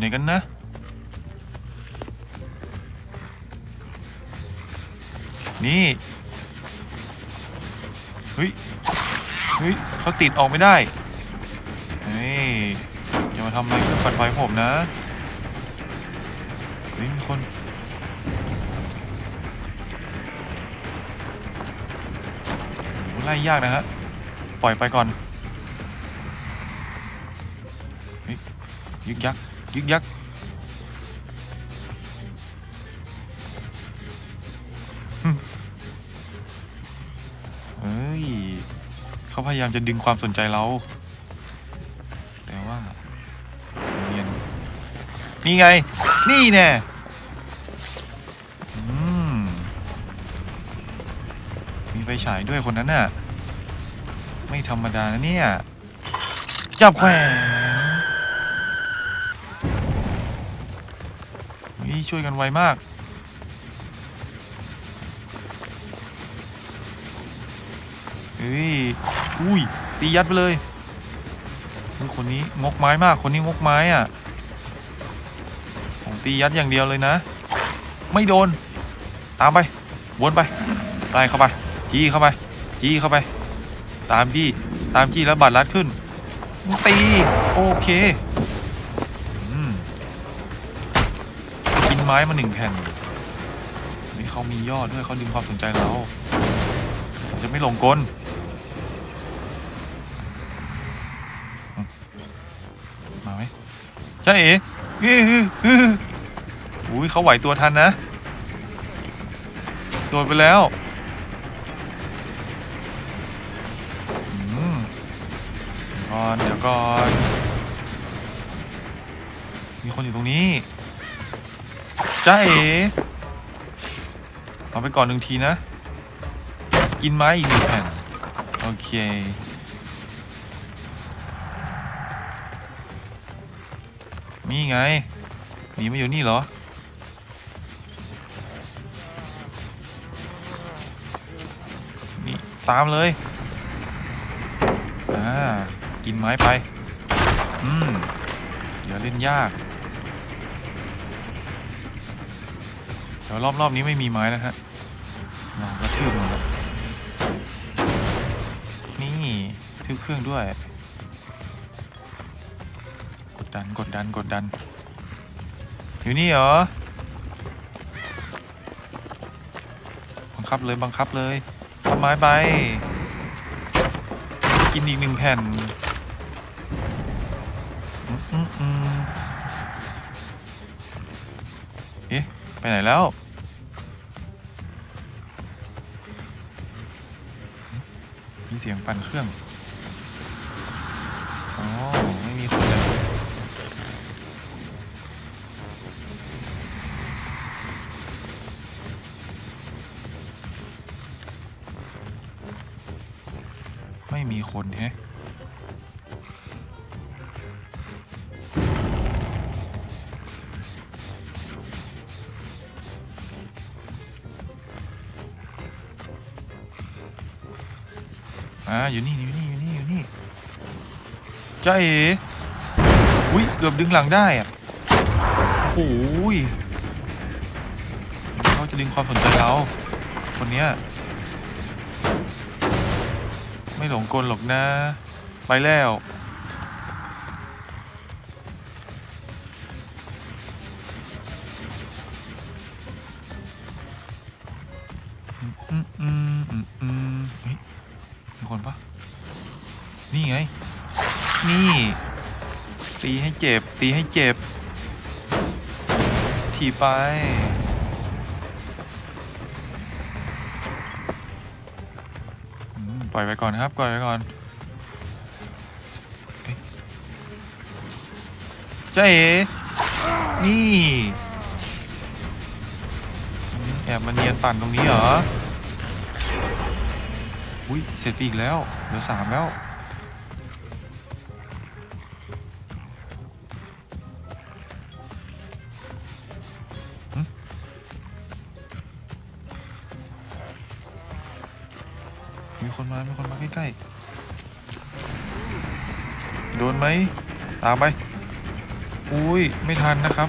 ไหนกันนะ นี่เฮ้ยเฮ้ยเขาติดออกไม่ได้เฮ้ยอย่ามาทำอะไรเครื่องปัดไฟผมนะเฮ้ยมีคนไล่ยากนะฮะปล่อยไปก่อนยยึกยัก ยึกยักเฮ้ย เขาพยายามจะดึงความสนใจเรา แต่ว่าเนียนนี่ไง นี่แน่มมีไฟฉายด้วยคนนั้นน่ะ ไม่ธรรมดานะเนี่ย จับแขวน นี่ช่วยกันไวมาก เฮ้ย อุ้ย ตียัดไปเลยคนนี้งกไม้มาก คนนี้งกไม้อะ ผมตียัดอย่างเดียวเลยนะ ไม่โดน ตามไป วนไปไล่เข้าไป จี้เข้าไป จี้เข้าไป ตามจี้ ตามจี้แล้วบัตรลัดขึ้น ตี โอเค ไม้มาหนึ่งแผ่นนี่เขามียอดด้วยเขาดึงความสนใจเราเราจะไม่หลงกลมาไหมใช่เอ๋อื้ออื้ออื้ออุ้ยเขาไหวตัวทันนะโดนไปแล้วอืมเดี๋ยวก่อนเดี๋ยวก่อน มีคนอยู่ตรงนี้ จ้าเอ๋เอาไปก่อนหนึ่งทีนะ กินไม้อีกหนึ่งแผ่น โอเค นี่ไง หนีมาอยู่นี่เหรอ นี่ ตามเลย อ่า กินไม้ไป อืม เดี๋ยวเล่นยาก เดี๋ยวรอบๆนี้ไม่มีไม้นะฮะลองกระทืบมันละนี่ทืบเครื่องด้วย กดดันกดดันกดดัน อยู่นี่เหรอ บังคับเลยบังคับเลยทำไม้ไป กินอีกหนึ่งแผ่น ไปไหนแล้ว มีเสียงปั่นเครื่อง อ๋อ ไม่มีคนเลยไม่มีคนแฮะ อยู่นี่อยู่นี่อยู่นี่อยู่นี่จ้าเอ๋อุ้ยเกือบดึงหลังได้อะโอ้ยเขาจะดึงความสนใจเราคนเนี้ยไม่หลงกลหรอกนะ ไปแล้ว นี่ ตีให้เจ็บ ตีให้เจ็บ ทีไป ปล่อยไปก่อนครับ ปล่อยไปก่อนเอ๊ะจ้าเอ๋นี่แอบมาเนียนปั่นตรงนี้เหรอ อุ้ยเสร็จไปอีกแล้ว เหลือสามแล้ว มีคนมา มีคนมาใกล้ๆ โดนไหม ตามไป อุ้ย ไม่ทันนะครับ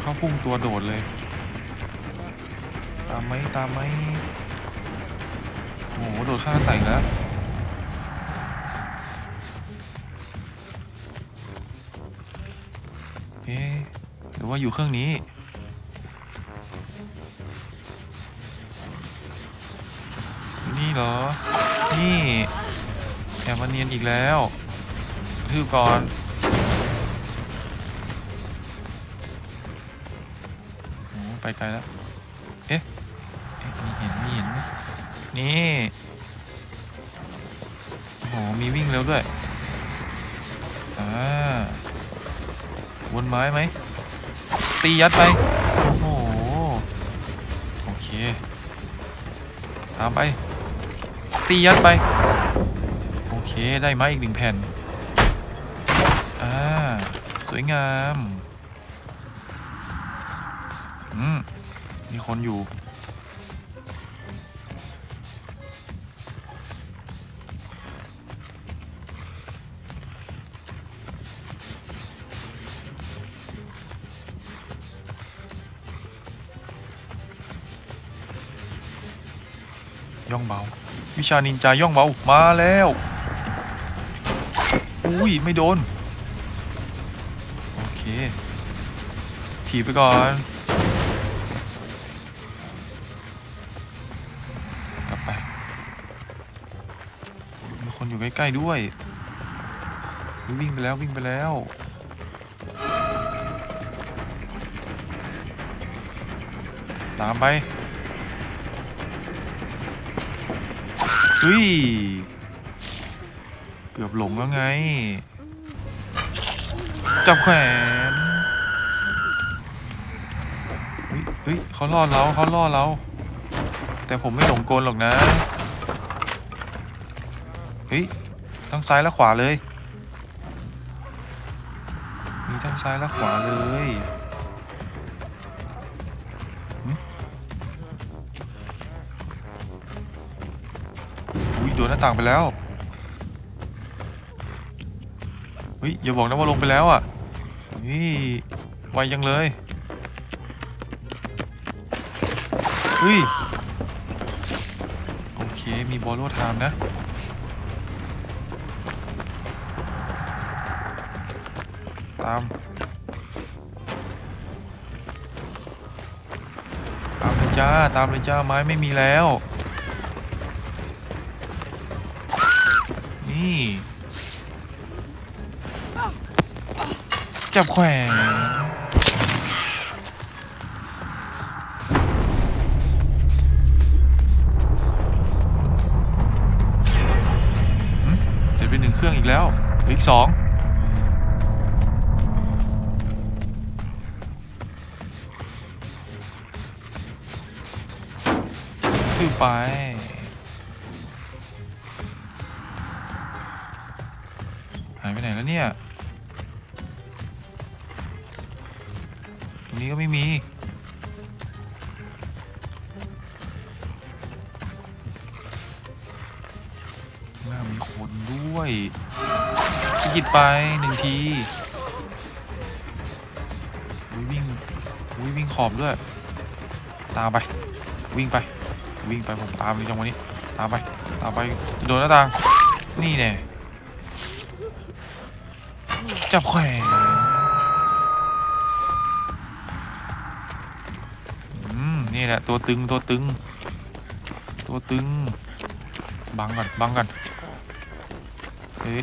เขาพุ่งตัวโดดเลย ตามไหม ตามไหม โอ้โห โดดข้างหน้าต่างแล้วเอ๊หรือว่าอยู่เครื่องนี้ เหรอ นี่แอบมาเนียนอีกแล้วทืบก่อน โอ้ไปไกลแล้วเอ๊ะเอ๊ะ มีเห็น มีเห็น นี่โอ้โห มีวิ่งเร็วด้วย อ่า วนไม้ไหม ตียัดไป โอ้โห โอเค ตามไป ตียัดไป โอเคได้ไม้อีกหนึ่งแผ่น อ่า สวยงาม อืมมีคนอยู่ ย่องเบา วิชานินจาย่องเบามาแล้วอุ้ยไม่โดน โอเคถีบไปก่อน กลับไป มีคนอยู่ใกล้ๆด้วย วิ่งไปแล้ววิ่งไปแล้วตามไป เฮ้ย เกือบหลงแล้วไง จับแขวนเฮ้ยเฮ้ยเขาล่อเราเขาล่อเรา แต่ผมไม่หลงกลหรอกนะ เฮ้ยทั้งซ้ายและขวาเลย มีทั้งซ้ายและขวาเลย หน้าต่างไปแล้วเฮ้ยอย่าบอกนะว่าลงไปแล้วอะนี่ไวยังเลยเฮ้ยโอเคมีบอลโลไทม์นะตามตามเลยจ้าตามเลยจ้าไม้ไม่มีแล้ว นี่จับแขวนเสร็จไปหนึ่งเครื่องอีกแล้วอีกสองคือไป แล้วเนี่ย ตรงนี้ก็ไม่มีน้ามีคนด้วยสกิดไปหนึ่งทีวิ่งวิ่งขอบด้วย ตามไป วิ่งไป วิ่งไปผมตามเลยจังหวะนี้ ตามไป ตามไปโดนหน้าต่าง นี่แน่ จับแขวนอืมนี่แหละตัวตึงตัวตึง ตัวตึง บังก่อนบังก่อนเฮ้ย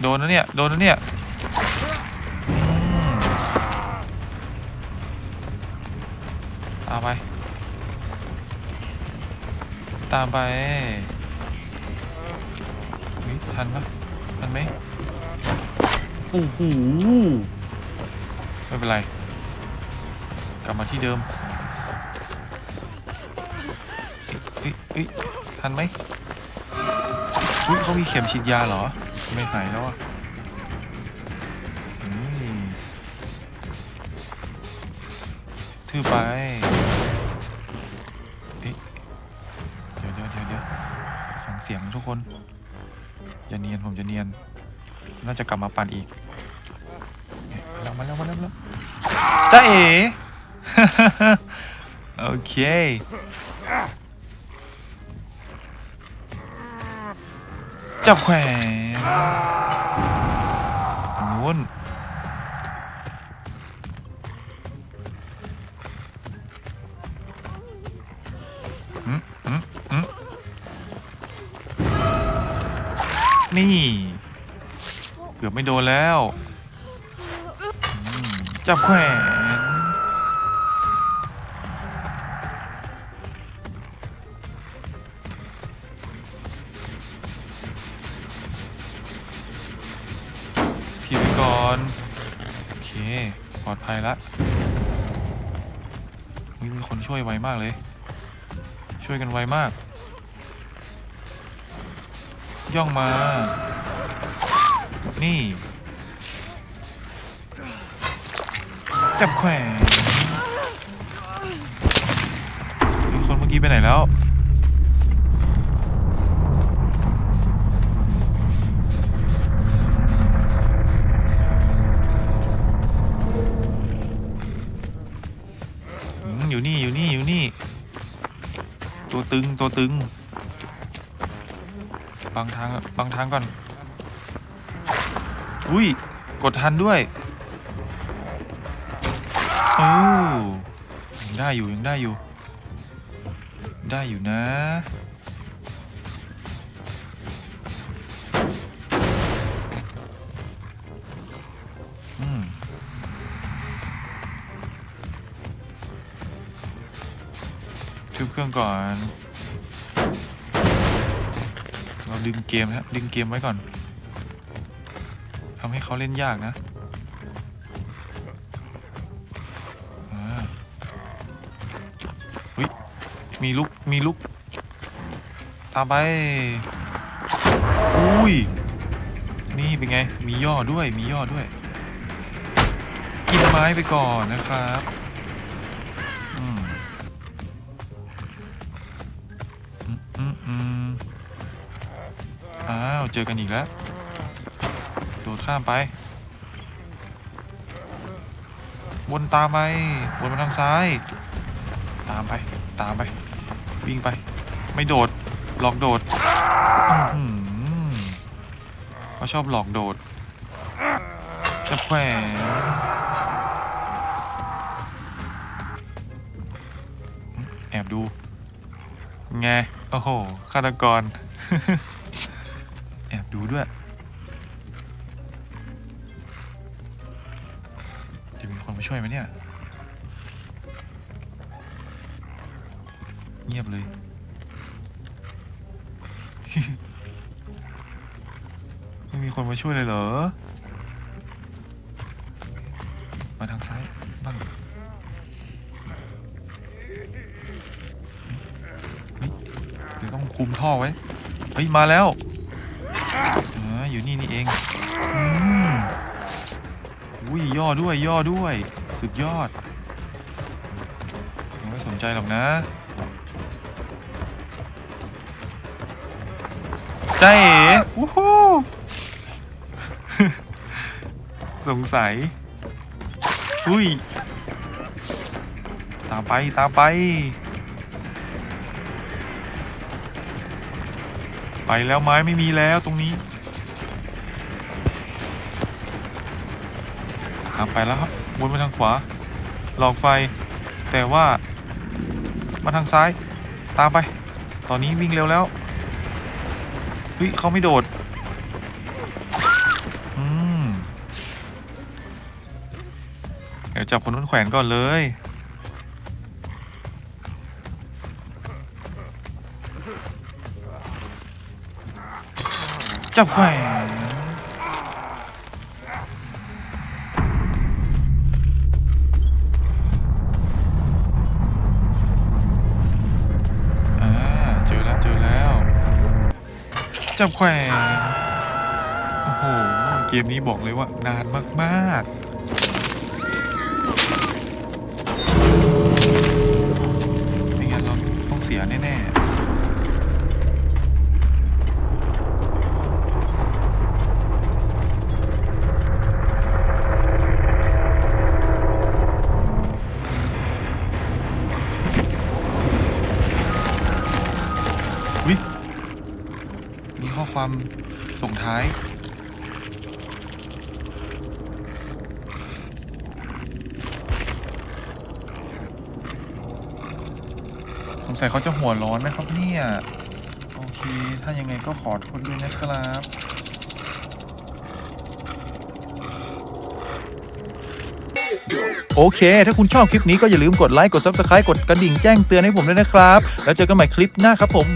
โดนแล้วเนี่ยโดนแล้วเนี่ยอืมตามไป ตามไปเฮ้ยทันปะทันไหม โอ้โหไม่เป็นไร กลับมาที่เดิมเอ้ยเอ้ยเอ้ยทันไหมอุ้ยเขามีเข็มฉีดยาเหรอ ไม่หายแล้วอะอืมทื่อไปเอ๊ะเดี๋ยวเดี๋ยวเดี๋ยวเดี๋ยวฟังเสียงทุกคนอย่าเนียนผมจะเนียน น่าจะกลับมาปั่นอีกแล้วมาแล้วมาแล้วมาแล้วจ้าเอ๋โอเคจับแขวนนู้นนี่ กือบไม่โดนแล้ว จับแขวนทีไปก่อน โอเค ปลอดภัยละมีคนช่วยไวมากเลย ช่วยกันไวมาก ย่องมา นี่ จับแขวนคนเมื่อกี้ไปไหนแล้วอยู่นี่อยู่นี่อยู่นี่ ตัวตึงตัวตึงบังทางบังทางก่อน อุ้ย กดทันด้วยโอ้ยังได้อยู่ยังได้อยู่ ได้อยู่นะ อืมทุบเครื่องก่อน เราดึงเกมนะดึงเกมไว้ก่อน ทำให้เขาเล่นยากนะอ่าเฮ้ยมีลุก มีลุก ตามไป อุ้ย นี่เป็นไง มีย่อด้วย มีย่อด้วย กินไม้ไปก่อนนะครับอืมอืมอืมอ้าว เจอกันอีกแล้ว โดดข้ามไปวนตามไปวนมาทางซ้าย ตามไป ตามไป วิ่งไป ไม่โดด หลอกโดดเขาชอบหลอกโดดจะแขวนแอบดู ไง โอ้โหฆาตกร แอบดูด้วย มาช่วยไหมเนี่ย เงียบเลย ไม่มีคนมาช่วยเลยเหรอ มาทางซ้ายบ้างเดี๋ยวต้องคุมท่อไว้ เฮ้ย มาแล้วออยู่นี่นี่เอง อุ้ยย่อด้วยย่อด้วย สุดยอดยังไม่สนใจหรอกนะ ใจเอ๋วู้ฮู้สงสัย อุ้ย ตามไปตามไป ไปแล้วไม้ไม่มีแล้วตรงนี้ ไปแล้วครับวนไปทางขวา หลอกไฟ แต่ว่ามาทางซ้าย ตามไป ตอนนี้วิ่งเร็วแล้วเฮ้ยเขาไม่โดด อืม เดี๋ยวจับคนนู้นแขวนก่อนเลยจับแขวน จับแขวนโอ้โห เกมนี้บอกเลยว่านานมากๆ ไม่งั้นเราต้องเสียแน่ ๆ ความส่งท้าย สงสัยเขาจะหัวร้อนนะครับเนี่ย โอเค ถ้ายังไงก็ขอโทษด้วยนะครับโอเค ถ้าคุณชอบคลิปนี้ก็อย่าลืมกดไลค์ กด Subscribe กดกระดิ่งแจ้งเตือนให้ผมด้วยนะครับ แล้วเจอกันใหม่คลิปหน้าครับผม